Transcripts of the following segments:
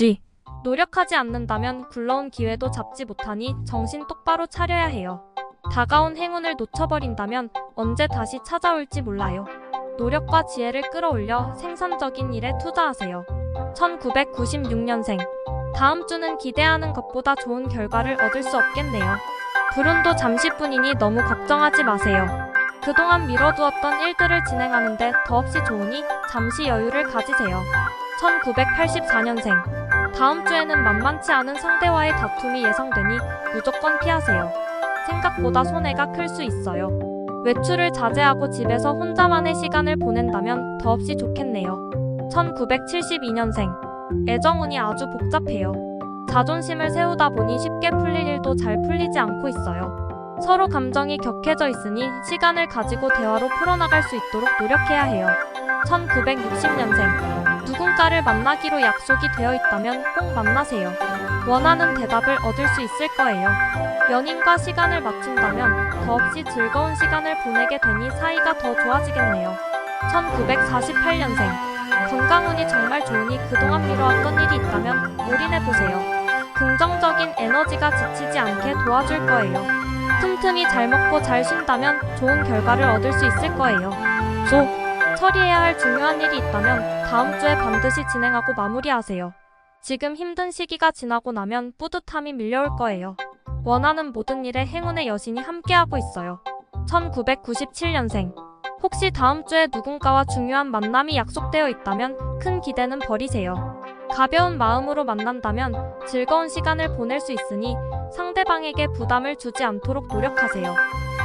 G. 노력하지 않는다면 굴러온 기회도 잡지 못하니 정신 똑바로 차려야 해요. 다가온 행운을 놓쳐버린다면 언제 다시 찾아올지 몰라요. 노력과 지혜를 끌어올려 생산적인 일에 투자하세요. 1996년생. 다음 주는 기대하는 것보다 좋은 결과를 얻을 수 없겠네요. 불운도 잠시뿐이니 너무 걱정하지 마세요. 그동안 미뤄두었던 일들을 진행하는데 더없이 좋으니 잠시 여유를 가지세요. 1984년생. 다음 주에는 만만치 않은 상대와의 다툼이 예상되니 무조건 피하세요. 생각보다 손해가 클 수 있어요. 외출을 자제하고 집에서 혼자만의 시간을 보낸다면 더없이 좋겠네요. 1972년생. 애정운이 아주 복잡해요. 자존심을 세우다 보니 쉽게 풀릴 일도 잘 풀리지 않고 있어요. 서로 감정이 격해져 있으니 시간을 가지고 대화로 풀어나갈 수 있도록 노력해야 해요. 1960년생. 누군가를 만나기로 약속이 되어 있다면 꼭 만나세요. 원하는 대답을 얻을 수 있을 거예요. 연인과 시간을 맞춘다면 더없이 즐거운 시간을 보내게 되니 사이가 더 좋아지겠네요. 1948년생. 건강운이 정말 좋으니 그동안 미뤄왔던 일이 있다면 올인해보세요. 긍정적인 에너지가 지치지 않게 도와줄 거예요. 틈틈이 잘 먹고 잘 쉰다면 좋은 결과를 얻을 수 있을 거예요. 조. 처리해야 할 중요한 일이 있다면 다음 주에 반드시 진행하고 마무리하세요. 지금 힘든 시기가 지나고 나면 뿌듯함이 밀려올 거예요. 원하는 모든 일에 행운의 여신이 함께하고 있어요. 1997년생. 혹시 다음 주에 누군가와 중요한 만남이 약속되어 있다면 큰 기대는 버리세요. 가벼운 마음으로 만난다면 즐거운 시간을 보낼 수 있으니 상대방에게 부담을 주지 않도록 노력하세요.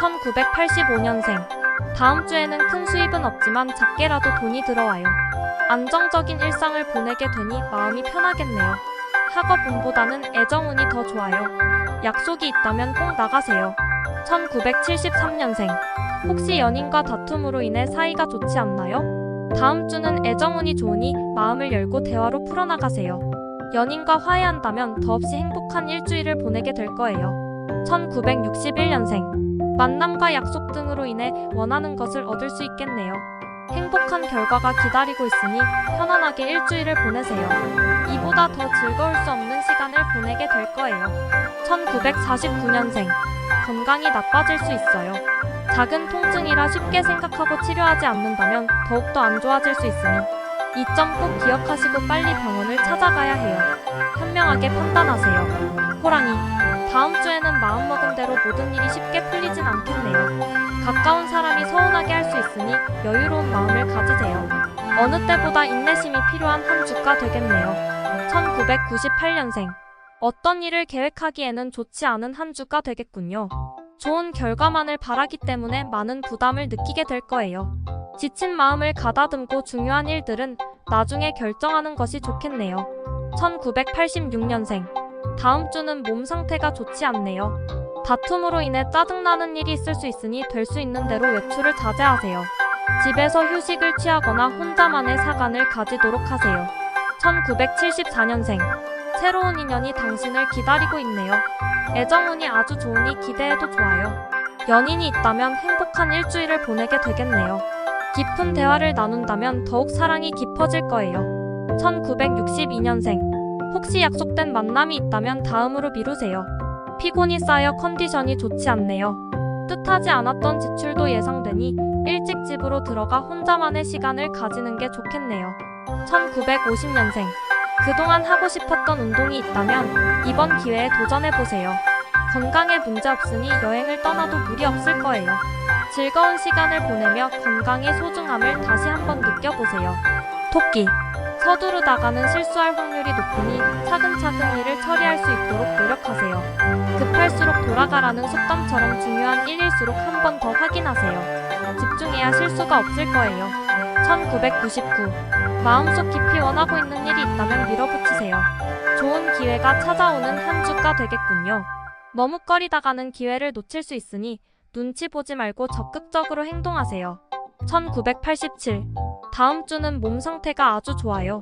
1985년생. 다음 주에는 큰 수입은 없지만 작게라도 돈이 들어와요. 안정적인 일상을 보내게 되니 마음이 편하겠네요. 학업운보다는 애정운이 더 좋아요. 약속이 있다면 꼭 나가세요. 1973년생. 혹시 연인과 다툼으로 인해 사이가 좋지 않나요? 다음 주는 애정운이 좋으니 마음을 열고 대화로 풀어나가세요. 연인과 화해한다면 더없이 행복한 일주일을 보내게 될 거예요. 1961년생. 만남과 약속 등으로 인해 원하는 것을 얻을 수 있겠네요. 행복한 결과가 기다리고 있으니 편안하게 일주일을 보내세요. 이보다 더 즐거울 수 없는 시간을 보내게 될 거예요. 1949년생. 건강이 나빠질 수 있어요. 작은 통증이라 쉽게 생각하고 치료하지 않는다면 더욱더 안 좋아질 수 있으니 이 점 꼭 기억하시고 빨리 병원을 찾아가야 해요. 현명하게 판단하세요. 호랑이. 다음 주에는 마음먹은 대로 모든 일이 쉽게 풀리진 않겠네요. 가까운 사람이 서운하게 할 수 있으니 여유로운 마음을 가지세요. 어느 때보다 인내심이 필요한 한 주가 되겠네요. 1998년생. 어떤 일을 계획하기에는 좋지 않은 한 주가 되겠군요. 좋은 결과만을 바라기 때문에 많은 부담을 느끼게 될 거예요. 지친 마음을 가다듬고 중요한 일들은 나중에 결정하는 것이 좋겠네요. 1986년생. 다음 주는 몸 상태가 좋지 않네요. 다툼으로 인해 짜증나는 일이 있을 수 있으니 될 수 있는 대로 외출을 자제하세요. 집에서 휴식을 취하거나 혼자만의 사간을 가지도록 하세요. 1974년생. 새로운 인연이 당신을 기다리고 있네요. 애정운이 아주 좋으니 기대해도 좋아요. 연인이 있다면 행복한 일주일을 보내게 되겠네요. 깊은 대화를 나눈다면 더욱 사랑이 깊어질 거예요. 1962년생. 혹시 약속된 만남이 있다면 다음으로 미루세요. 피곤이 쌓여 컨디션이 좋지 않네요. 뜻하지 않았던 지출도 예상되니 일찍 집으로 들어가 혼자만의 시간을 가지는 게 좋겠네요. 1950년생. 그동안 하고 싶었던 운동이 있다면 이번 기회에 도전해보세요. 건강에 문제 없으니 여행을 떠나도 무리 없을 거예요. 즐거운 시간을 보내며 건강의 소중함을 다시 한번 느껴보세요. 토끼. 서두르다가는 실수할 확률이 높으니 차근차근 일을 처리할 수 있도록 노력하세요. 급할수록 돌아가라는 속담처럼 중요한 일일수록 한 번 더 확인하세요. 집중해야 실수가 없을 거예요. 1999. 마음속 깊이 원하고 있는 일이 있다면 밀어붙이세요. 좋은 기회가 찾아오는 한 주가 되겠군요. 머뭇거리다가는 기회를 놓칠 수 있으니 눈치 보지 말고 적극적으로 행동하세요. 1987. 다음 주는 몸 상태가 아주 좋아요.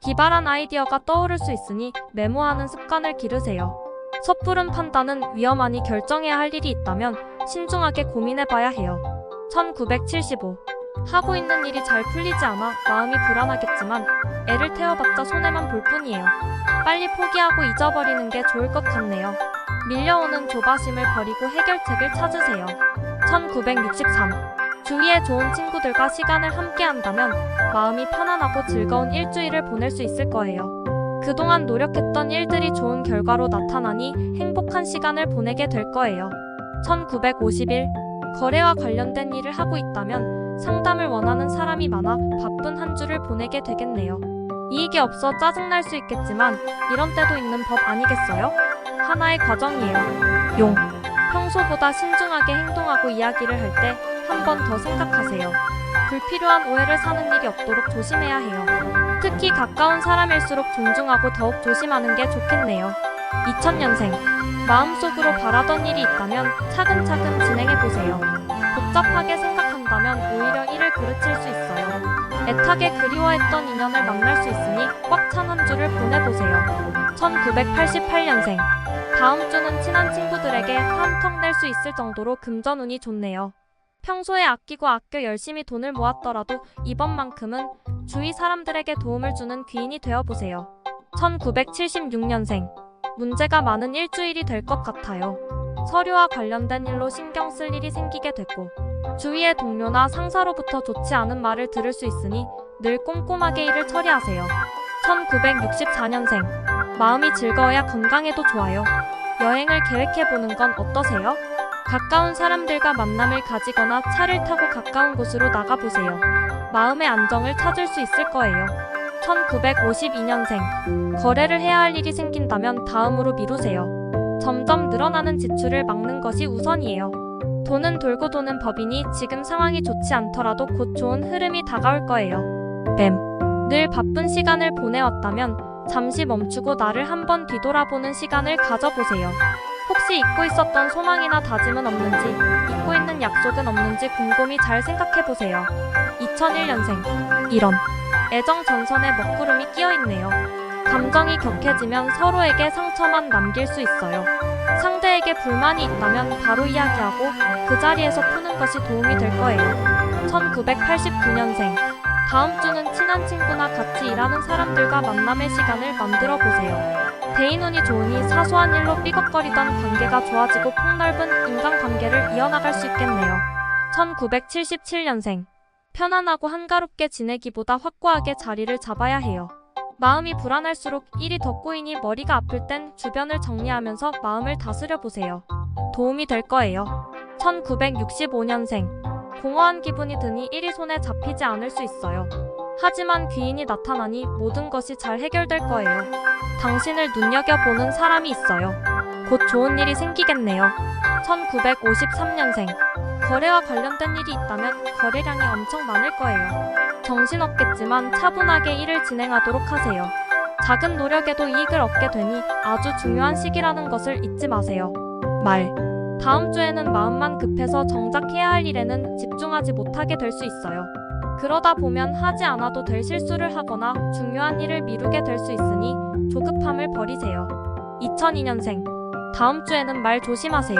기발한 아이디어가 떠오를 수 있으니 메모하는 습관을 기르세요. 섣부른 판단은 위험하니 결정해야 할 일이 있다면 신중하게 고민해봐야 해요. 1975. 하고 있는 일이 잘 풀리지 않아 마음이 불안하겠지만 애를 태워봤자 손해만 볼 뿐이에요. 빨리 포기하고 잊어버리는 게 좋을 것 같네요. 밀려오는 조바심을 버리고 해결책을 찾으세요. 1963. 주위에 좋은 친구들과 시간을 함께 한다면 마음이 편안하고 즐거운 일주일을 보낼 수 있을 거예요. 그동안 노력했던 일들이 좋은 결과로 나타나니 행복한 시간을 보내게 될 거예요. 1951. 거래와 관련된 일을 하고 있다면 상담을 원하는 사람이 많아 바쁜 한 주를 보내게 되겠네요. 이익이 없어 짜증날 수 있겠지만 이런 때도 있는 법 아니겠어요? 하나의 과정이에요. 용. 평소보다 신중하게 행동하고 이야기를 할 때 한 번 더 생각하세요. 불필요한 오해를 사는 일이 없도록 조심해야 해요. 특히 가까운 사람일수록 존중하고 더욱 조심하는 게 좋겠네요. 2000년생. 마음속으로 바라던 일이 있다면 차근차근 진행해 보세요. 복잡하게 생각한다면 오히려 일을 그르칠 수 있어요. 애타게 그리워했던 인연을 만날 수 있으니 꽉 찬 한 주를 보내보세요. 1988년생. 다음 주는 친한 친구들에게 한턱 낼 수 있을 정도로 금전운이 좋네요. 평소에 아끼고 아껴 열심히 돈을 모았더라도 이번만큼은 주위 사람들에게 도움을 주는 귀인이 되어보세요. 1976년생. 문제가 많은 일주일이 될 것 같아요. 서류와 관련된 일로 신경 쓸 일이 생기게 되고, 주위의 동료나 상사로부터 좋지 않은 말을 들을 수 있으니 늘 꼼꼼하게 일을 처리하세요. 1964년생. 마음이 즐거워야 건강에도 좋아요. 여행을 계획해보는 건 어떠세요? 가까운 사람들과 만남을 가지거나 차를 타고 가까운 곳으로 나가보세요. 마음의 안정을 찾을 수 있을 거예요. 1952년생. 거래를 해야 할 일이 생긴다면 다음으로 미루세요. 점점 늘어나는 지출을 막는 것이 우선이에요. 돈은 돌고 도는 법이니 지금 상황이 좋지 않더라도 곧 좋은 흐름이 다가올 거예요. 뱀. 늘 바쁜 시간을 보내왔다면 잠시 멈추고 나를 한번 뒤돌아보는 시간을 가져보세요. 혹시 잊고 있었던 소망이나 다짐은 없는지, 잊고 있는 약속은 없는지 곰곰이 잘 생각해보세요. 2001년생. 이런. 애정 전선에 먹구름이 끼어 있네요. 감정이 격해지면 서로에게 상처만 남길 수 있어요. 상대에게 불만이 있다면 바로 이야기하고 그 자리에서 푸는 것이 도움이 될 거예요. 1989년생. 다음 주는 친한 친구나 같이 일하는 사람들과 만남의 시간을 만들어 보세요. 대인운이 좋으니 사소한 일로 삐걱거리던 관계가 좋아지고 폭넓은 인간관계를 이어나갈 수 있겠네요. 1977년생. 편안하고 한가롭게 지내기보다 확고하게 자리를 잡아야 해요. 마음이 불안할수록 일이 더 꼬이니 머리가 아플 땐 주변을 정리하면서 마음을 다스려 보세요. 도움이 될 거예요. 1965년생. 공허한 기분이 드니 일이 손에 잡히지 않을 수 있어요. 하지만 귀인이 나타나니 모든 것이 잘 해결될 거예요. 당신을 눈여겨보는 사람이 있어요. 곧 좋은 일이 생기겠네요. 1953년생. 거래와 관련된 일이 있다면 거래량이 엄청 많을 거예요. 정신없겠지만 차분하게 일을 진행하도록 하세요. 작은 노력에도 이익을 얻게 되니 아주 중요한 시기라는 것을 잊지 마세요. 말. 다음 주에는 마음만 급해서 정작 해야 할 일에는 집중하지 못하게 될 수 있어요. 그러다 보면 하지 않아도 될 실수를 하거나 중요한 일을 미루게 될 수 있으니 조급함을 버리세요. 2002년생. 다음 주에는 말 조심하세요.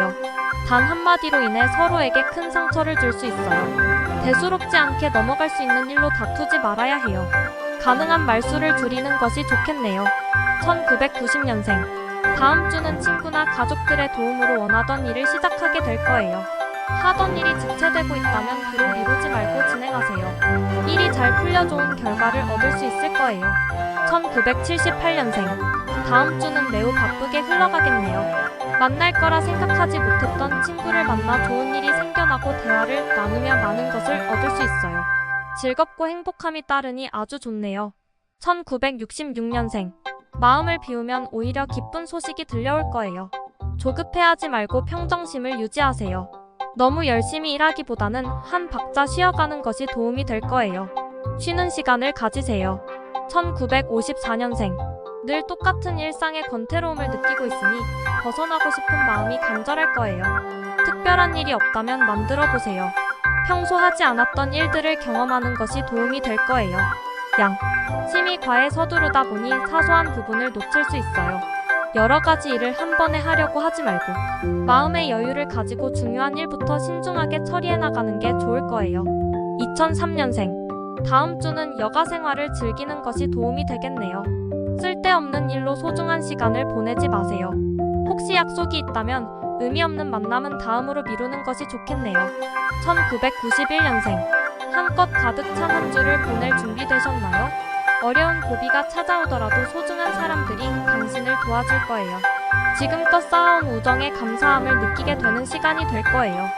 단 한마디로 인해 서로에게 큰 상처를 줄 수 있어요. 대수롭지 않게 넘어갈 수 있는 일로 다투지 말아야 해요. 가능한 말수를 줄이는 것이 좋겠네요. 1990년생. 다음 주는 친구나 가족들의 도움으로 원하던 일을 시작하게 될 거예요. 하던 일이 지체되고 있다면 뒤로 미루지 말고 진행하세요. 일이 잘 풀려 좋은 결과를 얻을 수 있을 거예요. 1978년생. 다음 주는 매우 바쁘게 흘러가겠네요. 만날 거라 생각하지 못했던 친구를 만나 좋은 일이 생겨나고 대화를 나누며 많은 것을 얻을 수 있어요. 즐겁고 행복함이 따르니 아주 좋네요. 1966년생. 마음을 비우면 오히려 기쁜 소식이 들려올 거예요. 조급해하지 말고 평정심을 유지하세요. 너무 열심히 일하기보다는 한 박자 쉬어가는 것이 도움이 될 거예요. 쉬는 시간을 가지세요. 1954년생. 늘 똑같은 일상의 권태로움을 느끼고 있으니 벗어나고 싶은 마음이 간절할 거예요. 특별한 일이 없다면 만들어 보세요. 평소 하지 않았던 일들을 경험하는 것이 도움이 될 거예요. 양. 심이 과에 서두르다 보니 사소한 부분을 놓칠 수 있어요. 여러 가지 일을 한 번에 하려고 하지 말고 마음의 여유를 가지고 중요한 일부터 신중하게 처리해 나가는 게 좋을 거예요. 2003년생. 다음 주는 여가 생활을 즐기는 것이 도움이 되겠네요. 쓸데없는 일로 소중한 시간을 보내지 마세요. 혹시 약속이 있다면 의미 없는 만남은 다음으로 미루는 것이 좋겠네요. 1991년생. 한껏 가득 찬 한 주를 보낼 준비되셨나요? 어려운 고비가 찾아오더라도 소중한 사람들이 당신을 도와줄 거예요. 지금껏 쌓아온 우정에 감사함을 느끼게 되는 시간이 될 거예요.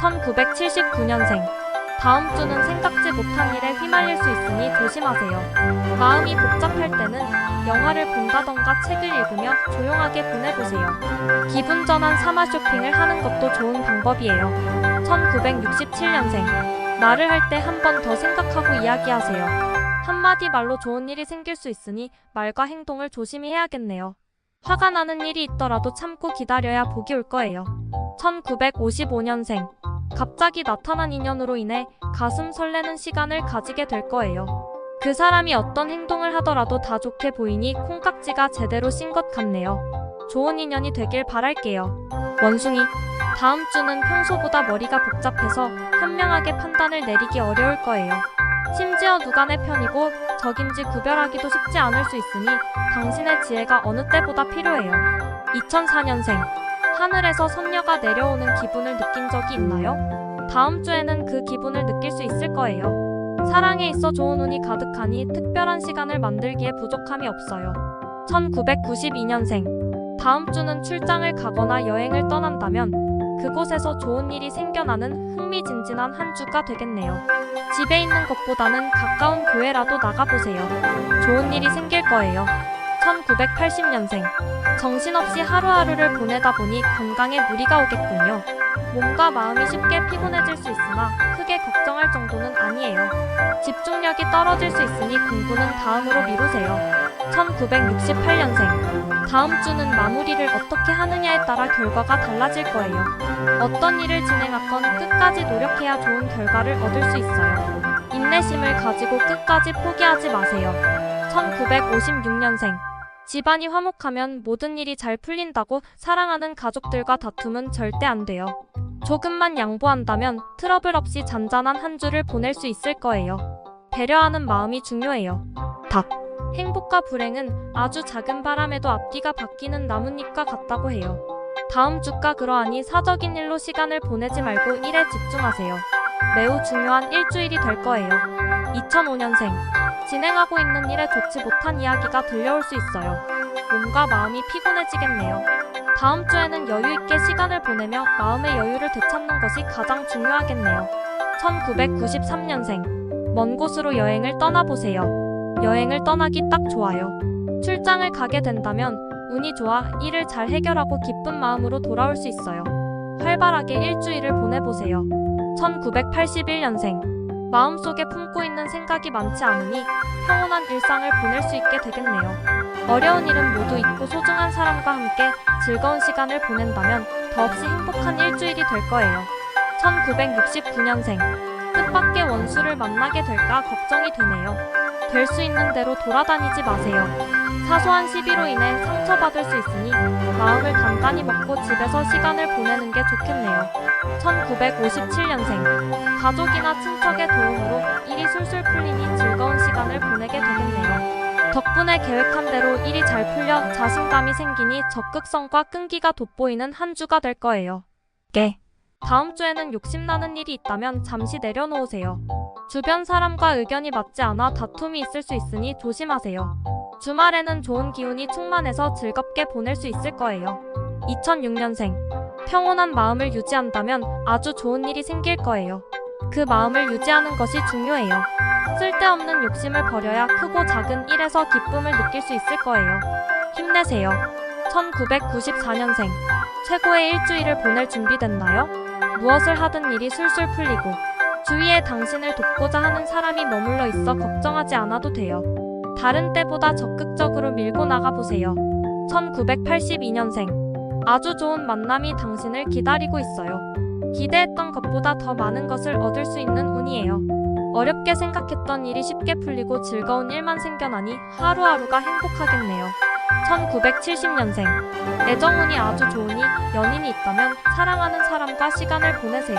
1979년생. 다음 주는 생각지 못한 일에 휘말릴 수 있으니 조심하세요. 마음이 복잡할 때는 영화를 본다던가 책을 읽으며 조용하게 보내보세요. 기분 전환 사마 쇼핑을 하는 것도 좋은 방법이에요. 1967년생. 말을 할 때 한 번 더 생각하고 이야기하세요. 한마디 말로 좋은 일이 생길 수 있으니 말과 행동을 조심히 해야겠네요. 화가 나는 일이 있더라도 참고 기다려야 복이 올 거예요. 1955년생. 갑자기 나타난 인연으로 인해 가슴 설레는 시간을 가지게 될 거예요. 그 사람이 어떤 행동을 하더라도 다 좋게 보이니 콩깍지가 제대로 씬것 같네요. 좋은 인연이 되길 바랄게요. 원숭이. 다음 주는 평소보다 머리가 복잡해서 현명하게 판단을 내리기 어려울 거예요. 심지어 누가 내 편이고 적인지 구별하기도 쉽지 않을 수 있으니 당신의 지혜가 어느 때보다 필요해요. 2004년생. 하늘에서 선녀가 내려오는 기분을 느낀 적이 있나요? 다음 주에는 그 기분을 느낄 수 있을 거예요. 사랑에 있어 좋은 운이 가득하니 특별한 시간을 만들기에 부족함이 없어요. 1992년생. 다음 주는 출장을 가거나 여행을 떠난다면 그곳에서 좋은 일이 생겨나는 흥미진진한 한 주가 되겠네요. 집에 있는 것보다는 가까운 교회라도 나가보세요. 좋은 일이 생길 거예요. 1980년생. 정신없이 하루하루를 보내다 보니 건강에 무리가 오겠군요. 몸과 마음이 쉽게 피곤해질 수 있으나 크게 걱정할 정도는 아니에요. 집중력이 떨어질 수 있으니 공부는 다음으로 미루세요. 1968년생. 다음 주는 마무리를 어떻게 하느냐에 따라 결과가 달라질 거예요. 어떤 일을 진행하건 끝까지 노력해야 좋은 결과를 얻을 수 있어요. 인내심을 가지고 끝까지 포기하지 마세요. 1956년생. 집안이 화목하면 모든 일이 잘 풀린다고 사랑하는 가족들과 다툼은 절대 안 돼요. 조금만 양보한다면 트러블 없이 잔잔한 한 주를 보낼 수 있을 거예요. 배려하는 마음이 중요해요. 답. 행복과 불행은 아주 작은 바람에도 앞뒤가 바뀌는 나뭇잎과 같다고 해요. 다음 주가 그러하니 사적인 일로 시간을 보내지 말고 일에 집중하세요. 매우 중요한 일주일이 될 거예요. 2005년생. 진행하고 있는 일에 좋지 못한 이야기가 들려올 수 있어요. 몸과 마음이 피곤해지겠네요. 다음 주에는 여유 있게 시간을 보내며 마음의 여유를 되찾는 것이 가장 중요하겠네요. 1993년생. 먼 곳으로 여행을 떠나보세요. 여행을 떠나기 딱 좋아요. 출장을 가게 된다면 운이 좋아 일을 잘 해결하고 기쁜 마음으로 돌아올 수 있어요. 활발하게 일주일을 보내보세요. 1981년생. 마음속에 품고 있는 생각이 많지 않으니 평온한 일상을 보낼 수 있게 되겠네요. 어려운 일은 모두 잊고 소중한 사람과 함께 즐거운 시간을 보낸다면 더없이 행복한 일주일이 될 거예요. 1969년생. 뜻밖의 원수를 만나게 될까 걱정이 되네요. 될 수 있는 대로 돌아다니지 마세요. 사소한 시비로 인해 상처받을 수 있으니 마음을 단단히 먹고 집에서 시간을 보내는 게 좋겠네요. 1957년생. 가족이나 친척의 도움으로 일이 술술 풀리니 즐거운 시간을 보내게 되겠네요. 덕분에 계획한 대로 일이 잘 풀려 자신감이 생기니 적극성과 끈기가 돋보이는 한 주가 될 거예요. 깨. 다음 주에는 욕심나는 일이 있다면 잠시 내려놓으세요. 주변 사람과 의견이 맞지 않아 다툼이 있을 수 있으니 조심하세요. 주말에는 좋은 기운이 충만해서 즐겁게 보낼 수 있을 거예요. 2006년생. 평온한 마음을 유지한다면 아주 좋은 일이 생길 거예요. 그 마음을 유지하는 것이 중요해요. 쓸데없는 욕심을 버려야 크고 작은 일에서 기쁨을 느낄 수 있을 거예요. 힘내세요. 1994년생. 최고의 일주일을 보낼 준비됐나요? 무엇을 하든 일이 술술 풀리고 주위에 당신을 돕고자 하는 사람이 머물러 있어 걱정하지 않아도 돼요. 다른 때보다 적극적으로 밀고 나가보세요. 1982년생. 아주 좋은 만남이 당신을 기다리고 있어요. 기대했던 것보다 더 많은 것을 얻을 수 있는 운이에요. 어렵게 생각했던 일이 쉽게 풀리고 즐거운 일만 생겨나니 하루하루가 행복하겠네요. 1970년생. 애정운이 아주 좋으니 연인이 있다면 사랑하는 사람과 시간을 보내세요.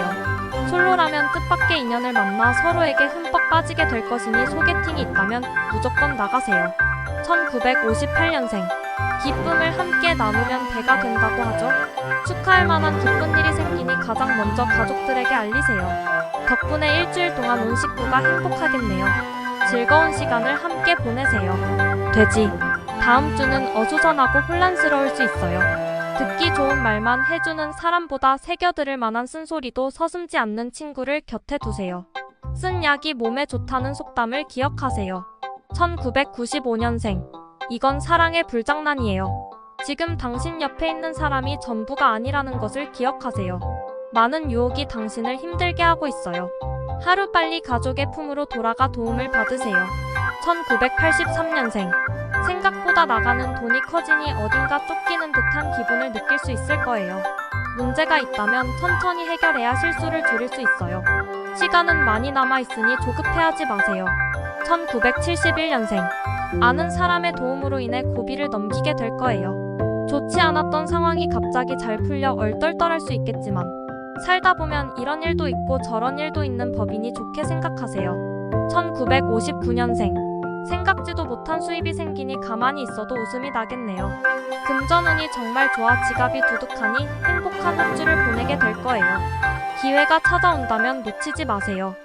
솔로라면 뜻밖의 인연을 만나 서로에게 흠뻑 빠지게 될 것이니 소개팅이 있다면 무조건 나가세요. 1958년생. 기쁨을 함께 나누면 배가 된다고 하죠. 축하할 만한 기쁜 일이 생기니 가장 먼저 가족들에게 알리세요. 덕분에 일주일 동안 온 식구가 행복하겠네요. 즐거운 시간을 함께 보내세요. 돼지. 다음 주는 어수선하고 혼란스러울 수 있어요. 듣기 좋은 말만 해주는 사람보다 새겨들을 만한 쓴소리도 서슴지 않는 친구를 곁에 두세요. 쓴 약이 몸에 좋다는 속담을 기억하세요. 1995년생. 이건 사랑의 불장난이에요. 지금 당신 옆에 있는 사람이 전부가 아니라는 것을 기억하세요. 많은 유혹이 당신을 힘들게 하고 있어요. 하루빨리 가족의 품으로 돌아가 도움을 받으세요. 1983년생. 생각보다 나가는 돈이 커지니 어딘가 쫓기는 듯한 기분을 느낄 수 있을 거예요. 문제가 있다면 천천히 해결해야 실수를 줄일 수 있어요. 시간은 많이 남아 있으니 조급해하지 마세요. 1971년생. 아는 사람의 도움으로 인해 고비를 넘기게 될 거예요. 좋지 않았던 상황이 갑자기 잘 풀려 얼떨떨할 수 있겠지만 살다 보면 이런 일도 있고 저런 일도 있는 법이니 좋게 생각하세요. 1959년생. 생각지도 못한 수입이 생기니 가만히 있어도 웃음이 나겠네요. 금전운이 정말 좋아 지갑이 두둑하니 행복한 한 주를 보내게 될 거예요. 기회가 찾아온다면 놓치지 마세요.